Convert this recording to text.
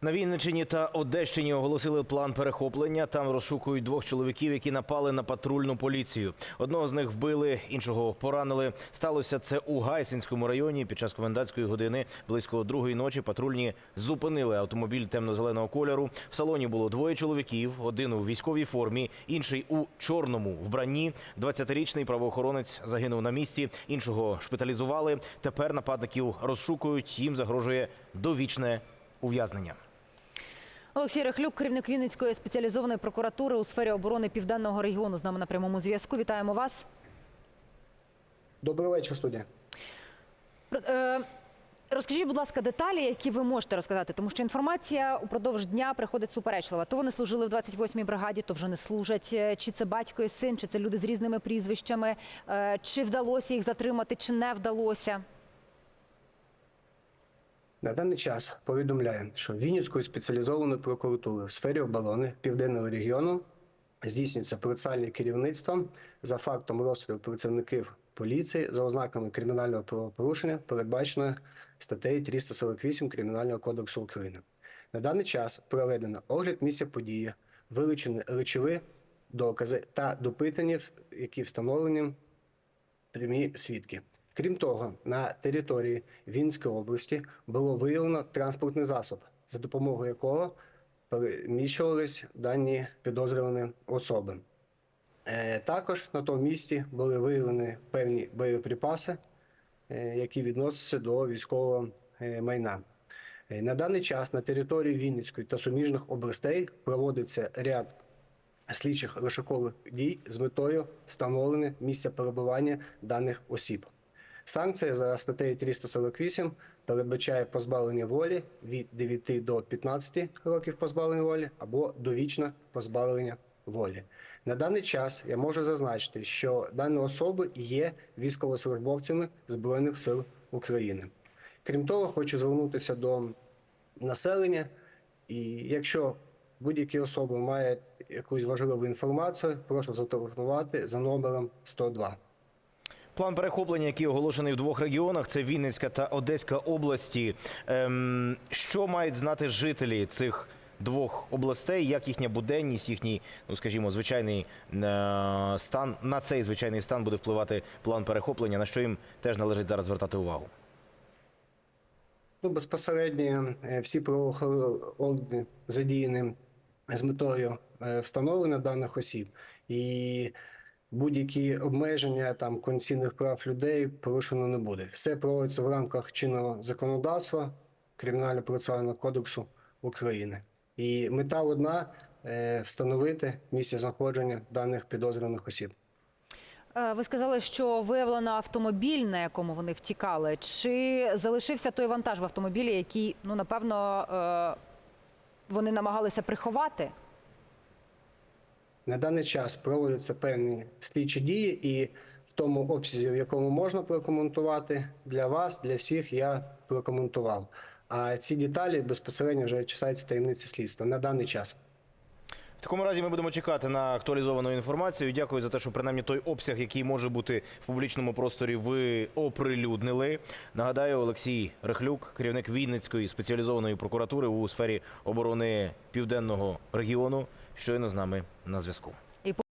На Вінниччині та Одещині оголосили план перехоплення. Там розшукують двох чоловіків, які напали на патрульну поліцію. Одного з них вбили, іншого поранили. Сталося це у Гайсинському районі. Під час комендантської години близько другої ночі патрульні зупинили автомобіль темно-зеленого кольору. В салоні було двоє чоловіків: один у військовій формі, інший у чорному вбранні. 20-річний правоохоронець загинув на місці. Іншого шпиталізували. Тепер нападників розшукують. Їм загрожує довічне ув'язнення. Олексій Рехлюк, керівник Вінницької спеціалізованої прокуратури у сфері оборони південного регіону. З нами на прямому зв'язку. Вітаємо вас. Добрий вечір, студія. Е, Розкажіть, будь ласка, деталі, які ви можете розказати, тому що інформація упродовж дня приходить суперечлива. То вони служили в 28-й бригаді, то вже не служать. Е, Чи це батько і син, чи це люди з різними прізвищами, Е, чи вдалося їх затримати, чи не вдалося. На даний час повідомляю, що Вінницькою спеціалізованою прокуратурою в сфері оборони Південного регіону здійснюється процесуальне керівництво за фактом розстрілу працівників поліції за ознаками кримінального правопорушення, передбаченої статтею 348 Кримінального кодексу України. На даний час проведено огляд місця події, вилучені речові докази та допитані, які встановлені прямі свідки. Крім того, на території Вінської області було виявлено транспортний засіб, за допомогою якого переміщувались дані підозрювані особи. Е, Також на тому місці були виявлені певні боєприпаси, е, які відносяться до військового е, майна. На даний час на території Вінницької та суміжних областей проводиться ряд слідчих розшукових дій з метою встановлення місця перебування даних осіб. Санкція за статтею 348 передбачає позбавлення волі від 9 до 15 років позбавлення волі або довічне позбавлення волі. На даний час я можу зазначити, що дані особи є військовослужбовцями Збройних сил України. Крім того, хочу звернутися до населення, і якщо будь-які особи мають якусь важливу інформацію, прошу зателефонувати за номером 102. План перехоплення, який оголошений в двох регіонах, це Вінницька та Одеська області. Ем, що мають знати жителі цих двох областей? Як їхня буденність, їхній, ну скажімо, звичайний е, стан на цей звичайний стан буде впливати план перехоплення, на що їм теж належить зараз звертати увагу? Ну, безпосередньо е, всі правоохоронні задіяні з метою е, встановлення даних осіб і будь-які обмеження там конституційних прав людей порушено не буде. Все проводиться в рамках чинного законодавства Кримінального процесуального кодексу України. І мета одна е, встановити місце знаходження даних підозрюваних осіб. Е, Ви сказали, що виявлено автомобіль, на якому вони втікали. Чи залишився той вантаж в автомобілі, який, ну напевно, е, вони намагалися приховати? На даний час проводяться певні слідчі дії, і в тому обсязі, в якому можна прокоментувати для вас, для всіх, я прокоментував. А ці деталі безпосередньо вже чесаються таємниці слідства на даний час. В такому разі ми будемо чекати на актуалізовану інформацію. Дякую за те, що принаймні той обсяг, який може бути в публічному просторі, ви оприлюднили. Нагадаю, Олексій Рехлюк, керівник Вінницької спеціалізованої прокуратури у сфері оборони південного регіону, щойно з нами на зв'язку.